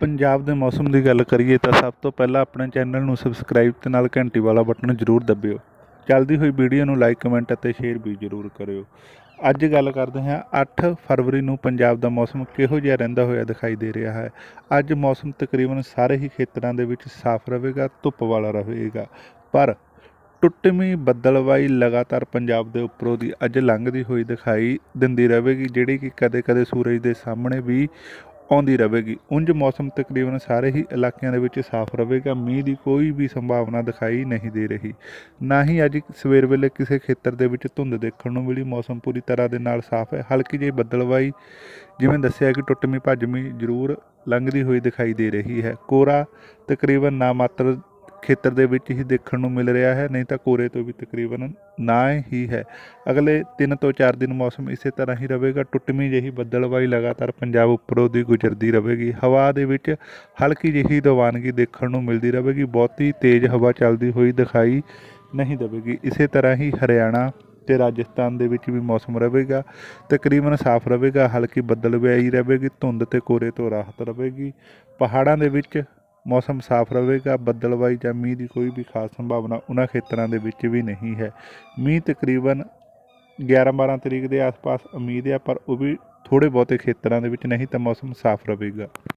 ਪੰਜਾਬ ਦੇ ਮੌਸਮ ਦੀ ਗੱਲ ਕਰੀਏ ਤਾਂ ਸਭ ਤੋਂ ਪਹਿਲਾਂ ਆਪਣੇ ਚੈਨਲ ਨੂੰ ਸਬਸਕ੍ਰਾਈਬ ਤੇ ਨਾਲ ਘੰਟੀ ਵਾਲਾ ਬਟਨ ਜ਼ਰੂਰ ਦਬਿਓ। ਚੱਲਦੀ ਹੋਈ ਵੀਡੀਓ ਨੂੰ ਲਾਈਕ, ਕਮੈਂਟ ਅਤੇ ਸ਼ੇਅਰ ਵੀ ਜ਼ਰੂਰ ਕਰਿਓ। ਅੱਜ ਗੱਲ ਕਰਦੇ ਹਾਂ 8 ਫਰਵਰੀ ਨੂੰ ਪੰਜਾਬ ਦਾ ਮੌਸਮ ਕਿਹੋ ਜਿਹਾ ਰਹਿੰਦਾ ਹੋਇਆ ਦਿਖਾਈ ਦੇ ਰਿਹਾ ਹੈ। ਅੱਜ ਮੌਸਮ ਤਕਰੀਬਨ ਸਾਰੇ ਹੀ ਖੇਤਰਾਂ ਦੇ ਵਿੱਚ ਸਾਫ਼ ਰਹੇਗਾ, ਧੁੱਪ ਵਾਲਾ ਰਹੇਗਾ। ਪਰ ਟੁੱਟਵੀਂ ਬੱਦਲਵਾਈ ਲਗਾਤਾਰ ਪੰਜਾਬ ਦੇ ਉੱਪਰੋਂ ਦੀ ਅੱਜ ਲੰਘਦੀ ਹੋਈ ਦਿਖਾਈ ਦਿੰਦੀ ਰਹੇਗੀ, ਜਿਹੜੀ ਕਿ ਕਦੇ-ਕਦੇ ਸੂਰਜ ਦੇ ਸਾਹਮਣੇ ਵੀ ਆਉਂਦੀ ਰਹੇਗੀ। ਉਂਝ ਮੌਸਮ ਤਕਰੀਬਨ ਸਾਰੇ ਹੀ ਇਲਾਕਿਆਂ ਦੇ ਵਿੱਚ ਸਾਫ਼ ਰਹੇਗਾ। ਮੀਂਹ ਦੀ ਕੋਈ ਵੀ ਸੰਭਾਵਨਾ ਦਿਖਾਈ ਨਹੀਂ ਦੇ ਰਹੀ। ਨਾ ਹੀ ਅੱਜ ਸਵੇਰ ਵੇਲੇ ਕਿਸੇ ਖੇਤਰ ਦੇ ਵਿੱਚ ਧੁੰਦ ਦੇਖਣ ਨੂੰ ਮਿਲੀ। ਮੌਸਮ ਪੂਰੀ ਤਰ੍ਹਾਂ ਦੇ ਨਾਲ ਸਾਫ਼ ਹੈ। ਹਲਕੀ ਜਿਹੀ ਬੱਦਲਵਾਈ, ਜਿਵੇਂ ਦੱਸਿਆ ਕਿ ਟੁੱਟਮੀ ਭੱਜਮੀ ਜ਼ਰੂਰ ਲੰਘਦੀ ਹੋਈ ਦਿਖਾਈ ਦੇ ਰਹੀ ਹੈ। ਕੋਰਾ ਤਕਰੀਬਨ ਨਾ ਮਾਤਰ ਖੇਤਰ ਦੇ ਵਿੱਚ ਹੀ ਦੇਖਣ ਨੂੰ ਮਿਲ ਰਿਹਾ ਹੈ, ਨਹੀਂ ਤਾਂ ਕੋਰੇ ਤੋਂ ਵੀ ਤਕਰੀਬਨ ਨਾ ਹੀ ਹੈ। ਅਗਲੇ 3 ਤੋਂ 4 ਦਿਨ ਮੌਸਮ ਇਸੇ ਤਰ੍ਹਾਂ ਹੀ ਰਹੇਗਾ, ਟੁੱਟਵੀਂ ਜਿਹੀ ਬੱਦਲਵਾਈ ਲਗਾਤਾਰ ਪੰਜਾਬ ਉੱਪਰੋਂ ਦੀ ਗੁਜ਼ਰਦੀ ਰਹੇਗੀ। ਹਵਾ ਦੇ ਵਿੱਚ ਹਲਕੀ ਜਿਹੀ ਰਵਾਨਗੀ ਦੇਖਣ ਨੂੰ ਮਿਲਦੀ ਰਹੇਗੀ, ਬਹੁਤੀ ਤੇਜ਼ ਹਵਾ ਚੱਲਦੀ ਹੋਈ ਦਿਖਾਈ ਨਹੀਂ ਦੇਵੇਗੀ। ਇਸੇ ਤਰ੍ਹਾਂ ਹੀ ਹਰਿਆਣਾ ਤੇ ਰਾਜਸਥਾਨ ਦੇ ਵਿੱਚ ਵੀ ਮੌਸਮ ਰਹੇਗਾ, ਤਕਰੀਬਨ ਸਾਫ਼ ਰਹੇਗਾ, ਹਲਕੀ ਬੱਦਲਵਾਈ ਰਹੇਗੀ, ਧੁੰਦ ਤੇ ਕੋਰੇ ਤੋਂ ਰਾਹਤ ਰਹੇਗੀ। ਪਹਾੜਾਂ ਦੇ ਵਿੱਚ ਮੌਸਮ ਸਾਫ਼ ਰਹੇਗਾ, ਬੱਦਲਵਾਈ ਜਾਂ ਮੀਂਹ ਦੀ ਕੋਈ ਵੀ ਖਾਸ ਸੰਭਾਵਨਾ ਉਹਨਾਂ ਖੇਤਰਾਂ ਦੇ ਵਿੱਚ ਵੀ ਨਹੀਂ ਹੈ। ਮੀਂਹ ਤਕਰੀਬਨ 11-12 ਤਰੀਕ ਦੇ ਆਸ-ਪਾਸ ਉਮੀਦ ਹੈ, ਪਰ ਉਹ ਵੀ ਥੋੜੇ ਬਹੁਤੇ ਖੇਤਰਾਂ ਦੇ ਵਿੱਚ ਨਹੀਂ ਤਾਂ ਮੌਸਮ ਸਾਫ਼ ਰਹੇਗਾ।